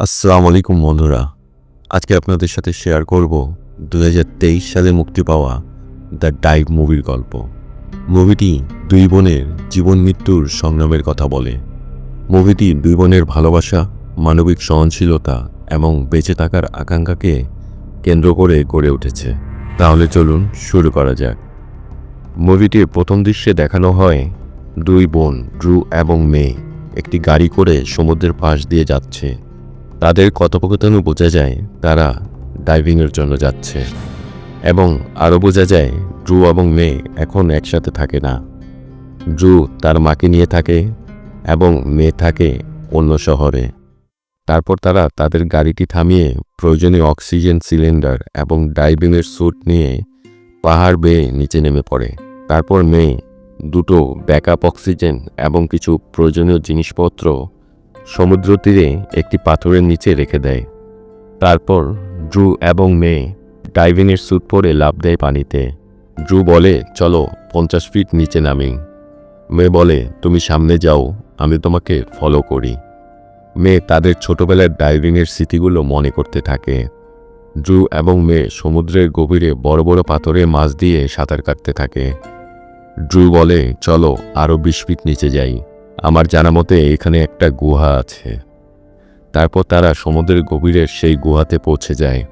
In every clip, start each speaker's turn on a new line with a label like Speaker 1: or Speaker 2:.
Speaker 1: আসসালামু আলাইকুম বন্ধুরা। আজকে আপনাদের সাথে শেয়ার করব দু হাজার তেইশ সালে মুক্তি পাওয়া দ্য ডাইভ মুভির গল্প। মুভিটি দুই বোনের জীবন মৃত্যুর সংগ্রামের কথা বলে। মুভিটি দুই বোনের ভালোবাসা, মানবিক সহনশীলতা এবং বেঁচে থাকার আকাঙ্ক্ষাকে কেন্দ্র করে গড়ে উঠেছে। তাহলে চলুন শুরু করা যাক। মুভিটির প্রথম দৃশ্যে দেখানো হয় দুই বোন ড্রু এবং মেয়ে। একটি গাড়ি করে সমুদ্রের পাশ দিয়ে যাচ্ছে। তাদের কথোপকথনও বোঝা যায় তারা ডাইভিংয়ের জন্য যাচ্ছে। এবং আরও বোঝা যায়, ড্রু এবং মেয়ে এখন একসাথে থাকে না। ড্রু তার মাকে নিয়ে থাকে এবং মেয়ে থাকে অন্য শহরে। তারপর তারা তাদের গাড়িটি থামিয়ে প্রয়োজনীয় অক্সিজেন সিলিন্ডার এবং ডাইভিংয়ের স্যুট নিয়ে পাহাড় বেয়ে নিচে নেমে পড়ে। তারপর মেয়ে দুটো ব্যাকআপ অক্সিজেন এবং কিছু প্রয়োজনীয় জিনিসপত্র সমুদ্র তীরে একটি পাথরের নিচে রেখে দেয়। তারপর ড্রু এবং মেয়ে ডাইভিংয়ের স্যুট পরে লাভ দেয় পানিতে। ড্রু বলে, চলো, পঞ্চাশ ফিট নিচে নামি। মেয়ে বলে, তুমি সামনে যাও, আমি তোমাকে ফলো করি। মেয়ে তাদের ছোটবেলার ডাইভিংয়ের স্মৃতিগুলো মনে করতে থাকে। ড্রু এবং মেয়ে সমুদ্রের গভীরে বড় বড় পাথরে মাছ দিয়ে সাঁতার কাটতে থাকে। ড্রু বলে, চলো আরও বিশ ফিট নিচে যাই। আমার জানা মতে এখানে একটা গুহা আছে। তারপর তারা সমুদ্রের গভীরের সেই গুহাতে পৌঁছে যায়।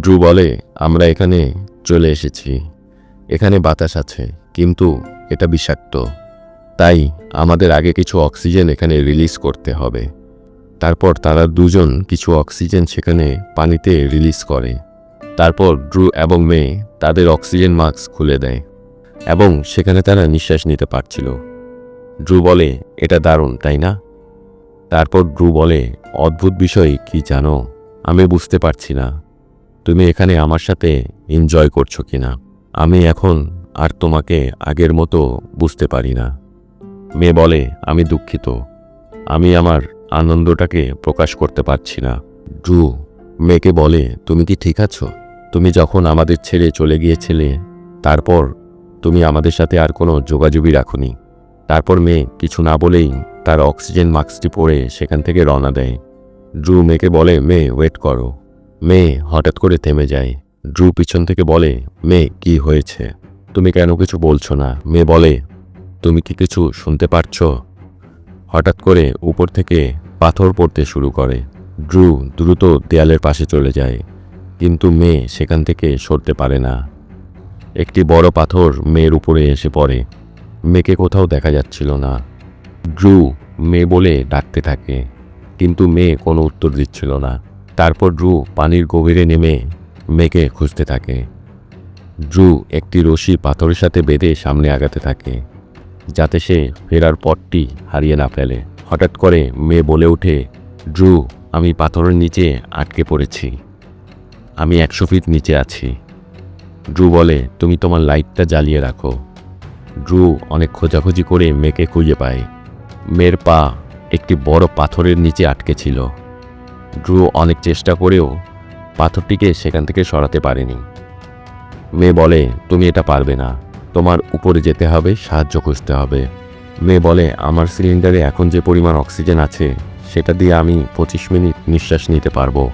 Speaker 1: ড্রু বলে, আমরা এখানে চলে এসেছি। এখানে বাতাস আছে, কিন্তু এটা বিষাক্ত। তাই আমাদের আগে কিছু অক্সিজেন এখানে রিলিজ করতে হবে। তারপর তারা দুজন কিছু অক্সিজেন সেখানে পানিতে রিলিজ করে। তারপর ড্রু এবং মেয়ে তাদের অক্সিজেন মাস্ক খুলে দেয় এবং সেখানে তারা নিঃশ্বাস নিতে পারছিল। ড্রু বলে, এটা দারুণ, তাই না? তারপর ড্রু বলে, অদ্ভুত বিষয়, কি জানো? আমি বুঝতে পারছি না। তুমি এখানে আমার সাথে এনজয় করছ কি না? আমি এখন আর তোমাকে আগের মতো বুঝতে পারি না। মেয়ে বলে, আমি দুঃখিত। আমি আমার আনন্দটাকে প্রকাশ করতে পারছি না। ড্রু মেয়েকে বলে, তুমি কি ঠিক আছো? তুমি যখন আমাদের ছেড়ে চলে গিয়েছিলে, তারপর তুমি আমাদের সাথে আর কোনো যোগাযোগই রাখুনি। তারপর মেয়ে কিছু না বলেই তার অক্সিজেন মাস্কটি পরে সেখান থেকে রওনা দেয়। ড্রু মেয়েকে বলে, মেয়ে, ওয়েট করো। মেয়ে হঠাৎ করে থেমে যায়। ড্রু পিছন থেকে বলে, মেয়ে, কি হয়েছে? তুমি কেন কিছু বলছো না? মেয়ে বলে, তুমি কি কিছু শুনতে পারছ? হঠাৎ করে উপর থেকে পাথর পড়তে শুরু করে। ড্রু দ্রুত দেয়ালের পাশে চলে যায়, কিন্তু মেয়ে সেখান থেকে সরতে পারে না। একটি বড় পাথর মেয়ের উপরে এসে পড়ে। মেয়েকে কোথাও দেখা যাচ্ছিল না। ড্রু মেয়ে বলে ডাকতে থাকে, কিন্তু মেয়ে কোনো উত্তর দিচ্ছিল না। তারপর ড্রু পানির গভীরে নেমে মেয়েকে খুঁজতে থাকে। ড্রু একটি রশি পাথরের সাথে বেঁধে সামনে আগাতে থাকে, যাতে সে ফেরার পথটি হারিয়ে না ফেলে। হঠাৎ করে মেয়ে বলে ওঠে, ড্রু, আমি পাথরের নিচে আটকে পড়েছি। আমি একশো ফিট নিচে আছি। ড্রু বলে, তুমি তোমার লাইটটা জ্বালিয়ে রাখো। ড্রু অনেক খোঁজাখুঁজি করে মেয়েকে খুঁজে পায়। মেয়ের পা একটি বড় পাথরের নিচে আটকে ছিল। ড্রু অনেক চেষ্টা করেও পাথরটিকে সেখান থেকে সরাতে পারেনি। মেয়ে বলে, তুমি এটা পারবে না। তোমার উপরে যেতে হবে, সাহায্য খুঁজতে হবে। মেয়ে বলে, আমার সিলিন্ডারে এখন যে পরিমাণ অক্সিজেন আছে, সেটা দিয়ে আমি পঁচিশ মিনিট নিঃশ্বাস নিতে পারব।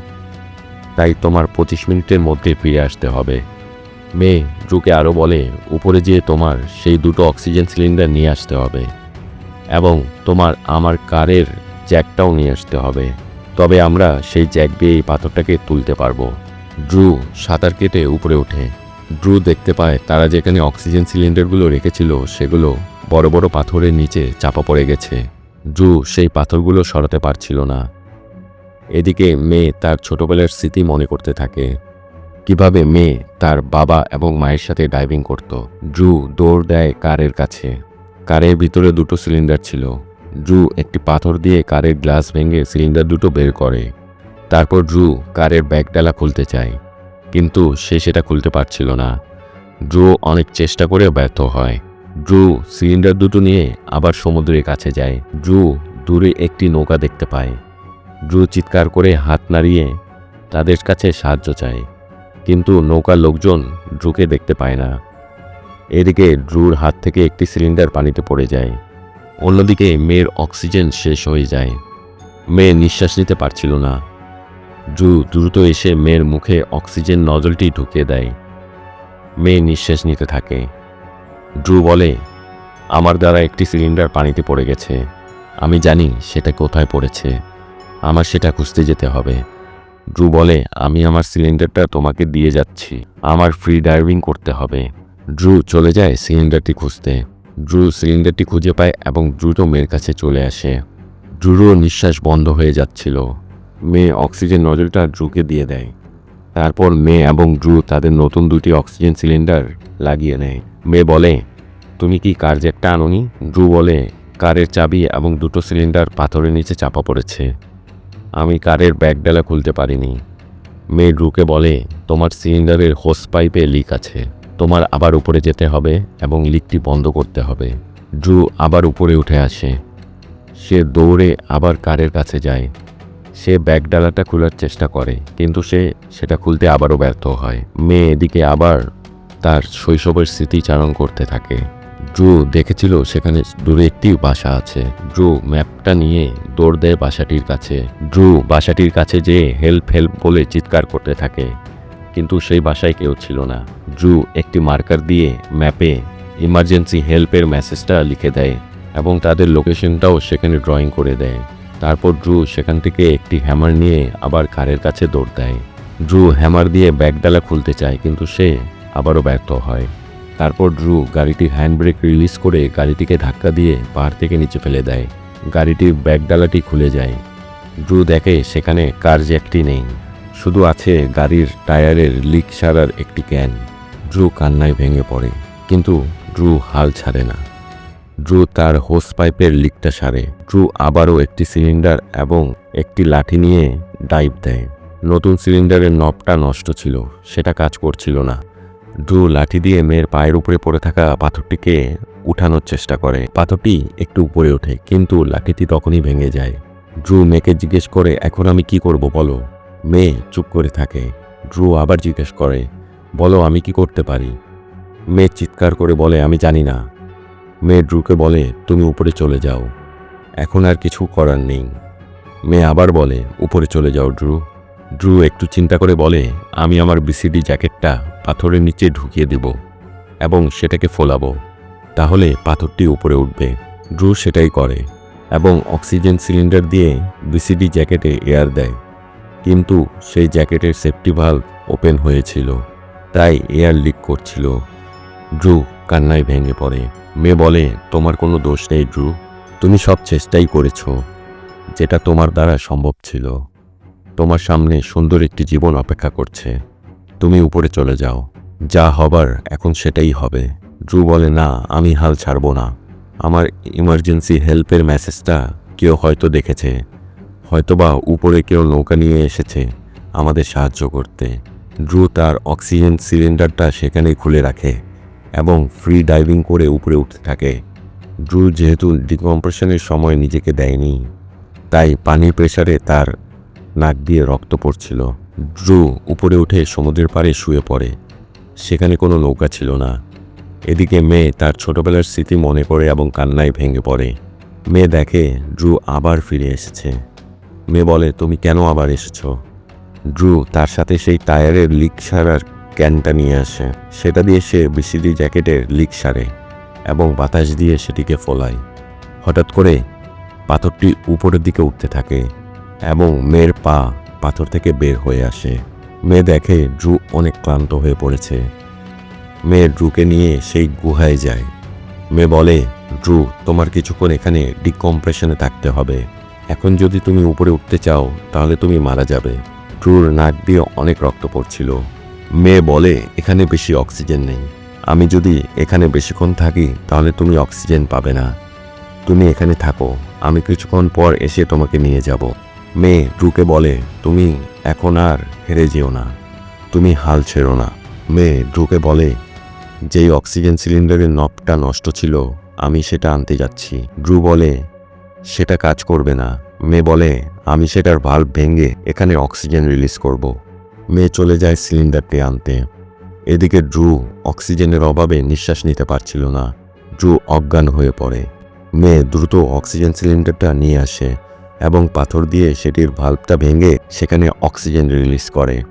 Speaker 1: তাই তোমার পঁচিশ মিনিটের মধ্যে ফিরে আসতে হবে। মেয়ে ড্রুকে আরও বলে, উপরে যেয়ে তোমার সেই দুটো অক্সিজেন সিলিন্ডার নিয়ে আসতে হবে এবং তোমার আমার কারের জ্যাকটাও নিয়ে আসতে হবে। তবে আমরা সেই জ্যাক দিয়ে এই পাথরটাকে তুলতে পারব। ড্রু সাঁতার কেটে উপরে ওঠে। ড্রু দেখতে পায় তারা যেখানে অক্সিজেন সিলিন্ডারগুলো রেখেছিল, সেগুলো বড় বড় পাথরের নিচে চাপা পড়ে গেছে। ড্রু সেই পাথরগুলো সরাতে পারছিল না। এদিকে মেয়ে তার ছোটবেলার স্মৃতি মনে করতে থাকে। কীভাবে মেয়ে তার বাবা এবং মায়ের সাথে ড্রাইভিং করত। ড্রু দৌড় দেয় কারের কাছে। কারের ভিতরে দুটো সিলিন্ডার ছিল। ড্রু একটি পাথর দিয়ে কারের গ্লাস ভেঙে সিলিন্ডার দুটো বের করে। তারপর ড্রু কারের ব্যাগডালা খুলতে চায়। কিন্তু সে সেটা খুলতে পারছিল না। ড্রু অনেক চেষ্টা করে ব্যর্থ হয়। ড্রু সিলিন্ডার দুটো নিয়ে আবার সমুদ্রের কাছে যায়। ড্রু দূরে একটি নৌকা দেখতে পায়। ড্রু চিৎকার করে হাত নাড়িয়ে তাদের কাছে সাহায্য চায়। কিন্তু নৌকার লোকজন ড্রুকে দেখতে পায় না। এদিকে ড্রুর হাত থেকে একটি সিলিন্ডার পানিতে পড়ে যায়। অন্যদিকে মেয়ের অক্সিজেন শেষ হয়ে যায়। মেয়ে নিঃশ্বাস নিতে পারছিল না। ড্রু দ্রুত এসে মেয়ের মুখে অক্সিজেন নজলটি ঢুকিয়ে দেয়। মেয়ে নিঃশ্বাস নিতে থাকে। ড্রু বলে, আমার দ্বারা একটি সিলিন্ডার পানিতে পড়ে গেছে। আমি জানি সেটা কোথায় পড়েছে। আমার সেটা খুঁজতে যেতে হবে। ড্রু বলে, আমি আমার সিলিন্ডারটা তোমাকে দিয়ে যাচ্ছি। আমার ফ্রি ডাইভিং করতে হবে। ড্রু চলে যায় সিলিন্ডারটি খুঁজতে। ড্রু সিলিন্ডারটি খুঁজে পায় এবং দ্রুত মেয়ের কাছে চলে আসে। ড্রুরও নিঃশ্বাস বন্ধ হয়ে যাচ্ছিল। মেয়ে অক্সিজেন নজলটা ড্রুকে দিয়ে দেয়। তারপর মেয়ে এবং ড্রু তাদের নতুন দুটি অক্সিজেন সিলিন্ডার লাগিয়ে নেয়। মেয়ে বলে, তুমি কি কার জ্যাকটা আনোনি? ড্রু বলে, কারের চাবি এবং দুটো সিলিন্ডার পাথরের নিচে চাপা পড়েছে। আমি কারের ব্যাগ ডালা খুলতে পারিনি। মেয়ে ড্রুকে বলে, তোমার সিলিন্ডারের হোস পাইপে লিক আছে। তোমার আবার উপরে যেতে হবে এবং লিকটি বন্ধ করতে হবে ড্রু আবার উপরে উঠে আসে। সে দৌড়ে আবার কারের কাছে যায়। সে ব্যাগডালাটা খোলার চেষ্টা করে, কিন্তু সে সেটা খুলতে আবারও ব্যর্থ হয়। মেয়ে এদিকে আবার তার শৈশবের স্মৃতিচারণ করতে থাকে। ড্রু দেখেছিল, সেখানে দূরে একটি বাসা আছে। ড্রু ম্যাপটা নিয়ে দৌড় দেয় বাসাটির কাছে। ড্রু বাসাটির কাছে যেয়ে হেল্প হেল্প বলে চিৎকার করতে থাকে, কিন্তু সেই বাসায় কেউ ছিল না। ড্রু একটি মার্কার দিয়ে ম্যাপে ইমার্জেন্সি হেল্পের মেসেজটা লিখে দেয় এবং তাদের লোকেশনটাও সেখানে ড্রয়িং করে দেয়। তারপর ড্রু সেখান থেকে একটি হ্যামার নিয়ে আবার কারের কাছে দৌড় দেয়। ড্রু হ্যামার দিয়ে ব্যাগডালা খুলতে চায়, কিন্তু সে আবারও ব্যর্থ হয়। তারপর ড্রু গাড়িটির হ্যান্ডব্রেক রিলিজ করে গাড়িটিকে ধাক্কা দিয়ে পাহাড় থেকে নিচে ফেলে দেয়। গাড়িটির ব্যাগডালাটি খুলে যায়। ড্রু দেখে সেখানে কার জ্যাকটি নেই। শুধু আছে গাড়ির টায়ারের লিক সারার একটি ক্যান। ড্রু কান্নায় ভেঙে পড়ে, কিন্তু ড্রু হাল ছাড়ে না। ড্রু তার হোস পাইপের লিকটা সারে। ড্রু আবারও একটি সিলিন্ডার এবং একটি লাঠি নিয়ে ডাইভ দেয়। নতুন সিলিন্ডারের নবটা নষ্ট ছিল, সেটা কাজ করছিল না। ড্রু লাঠি দিয়ে মেয়ের পায়ের উপরে পড়ে থাকা পাথরটিকে উঠানোর চেষ্টা করে। পাথরটি একটু উপরে ওঠে, কিন্তু লাঠিটি তখনই ভেঙে যায়। ড্রু মেয়েকে জিজ্ঞেস করে, এখন আমি কি করব বলো? মেয়ে চুপ করে থাকে। ড্রু আবার জিজ্ঞেস করে, বলো, আমি কি করতে পারি? মেয়ে চিৎকার করে বলে, আমি জানি না। মেয়ে ড্রুকে বলে, তুমি উপরে চলে যাও। এখন আর কিছু করার নেই। মেয়ে আবার বলে, উপরে চলে যাও ড্রু। ড্রু একটু চিন্তা করে বলে, আমি আমার বিসিডি জ্যাকেটটা পাথরের নিচে ঢুকিয়ে দেব এবং সেটাকে ফোলাবো। তাহলে পাথরটি উপরে উঠবে। ড্রু সেটাই করে এবং অক্সিজেন সিলিন্ডার দিয়ে বিসিডি জ্যাকেটে এয়ার দেয়। কিন্তু সেই জ্যাকেটের সেফটি ভাল্ব ওপেন হয়েছিল, তাই এয়ার লিক করছিল। ড্রু কান্নায় ভেঙে পড়ে। মেয়ে বলে, তোমার কোনো দোষ নেই, ড্রু। তুমি সব চেষ্টাই করেছ, যেটা তোমার দ্বারা সম্ভব ছিল। তোমার সামনে সুন্দর একটি জীবন অপেক্ষা করছে। তুমি উপরে চলে যাও। যা হবার এখন সেটাই হবে। ড্রু বলে, না, আমি হাল ছাড়বো না। আমার ইমার্জেন্সি হেল্পের মেসেজটা কেউ হয়তো দেখেছে। হয়তোবা উপরে কেউ নৌকা নিয়ে এসেছে আমাদের সাহায্য করতে। ড্রু তার অক্সিজেন সিলিন্ডারটা সেখানেই খুলে রাখে এবং ফ্রি ডাইভিং করে উপরে উঠতে থাকে। ড্রু যেহেতু ডিকম্প্রেশনের সময় নিজেকে দেয়নি, তাই পানির প্রেসারে তার নাক দিয়ে রক্ত পড়ছিল। ড্রু উপরে উঠে সমুদ্রের পাড়ে শুয়ে পড়ে। সেখানে কোনো নৌকা ছিল না। এদিকে মেয়ে তার ছোটবেলার স্মৃতি মনে করে এবং কান্নায় ভেঙে পড়ে। মেয়ে দেখে ড্রু আবার ফিরে এসেছে। মেয়ে বলে, তুমি কেন আবার এসেছ? ড্রু তার সাথে সেই টায়ারের লিক সারার ক্যানটা নিয়ে আসে। সেটা দিয়ে সে বিসিডি জ্যাকেটের লিক সারে এবং বাতাস দিয়ে সেটিকে ফোলায়। হঠাৎ করে পাথরটি উপরের দিকে উঠতে থাকে। এবং মেয়ের পা পাথর থেকে বের হয়ে আসে। মেয়ে দেখে ড্রু অনেক ক্লান্ত হয়ে পড়েছে। মেয়ে ড্রুকে নিয়ে সেই গুহায় যায়। মেয়ে বলে, ড্রু, তোমার কিছুক্ষণ এখানে ডিকম্প্রেশনে থাকতে হবে। এখন যদি তুমি উপরে উঠতে চাও, তাহলে তুমি মারা যাবে। ড্রুর নাক দিয়ে অনেক রক্ত পড়ছিল। মেয়ে বলে, এখানে বেশি অক্সিজেন নেই। আমি যদি এখানে বেশিক্ষণ থাকি, তাহলে তুমি অক্সিজেন পাবে না। তুমি এখানে থাকো। আমি কিছুক্ষণ পর এসে তোমাকে নিয়ে যাব। মেয়ে ড্রুকে বলে, তুমি এখন আর হেরে যেও না, তুমি হাল ছেড়ো না। মেয়ে ড্রুকে বলে, যেই অক্সিজেন সিলিন্ডারের নবটা নষ্ট ছিল, আমি সেটা আনতে যাচ্ছি। ড্রু বলে, সেটা কাজ করবে না। মেয়ে বলে, আমি সেটার ভাল্ব ভেঙে এখানে অক্সিজেন রিলিজ করব। মেয়ে চলে যায় সিলিন্ডারটি আনতে। এদিকে ড্রু অক্সিজেনের অভাবে নিঃশ্বাস নিতে পারছিল না। ড্রু অজ্ঞান হয়ে পড়ে। মেয়ে দ্রুত অক্সিজেন সিলিন্ডারটা নিয়ে আসে। এবং পাথর দিয়ে সেটির ভাল্বটা ভেঙে সেখানে অক্সিজেন রিলিজ করে।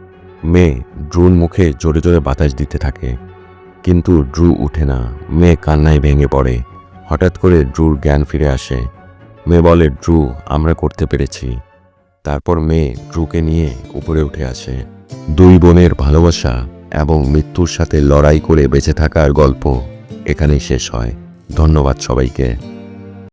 Speaker 1: মেয়ে ড্রুর মুখে জোরে জোরে বাতাস দিতে থাকে। কিন্তু ড্রু উঠে না। মেয়ে কান্নায় ভেঙে পড়ে। হঠাৎ করে ড্রুর জ্ঞান ফিরে আসে। মেয়ে বলে, ড্রু, আমরা করতে পেরেছি। তারপর মেয়ে ড্রুকে নিয়ে উপরে উঠে আসে। দুই বোনের ভালোবাসা এবং মৃত্যুর সাথে লড়াই করে বেঁচে থাকার গল্প এখানেই শেষ হয়। ধন্যবাদ সবাইকে।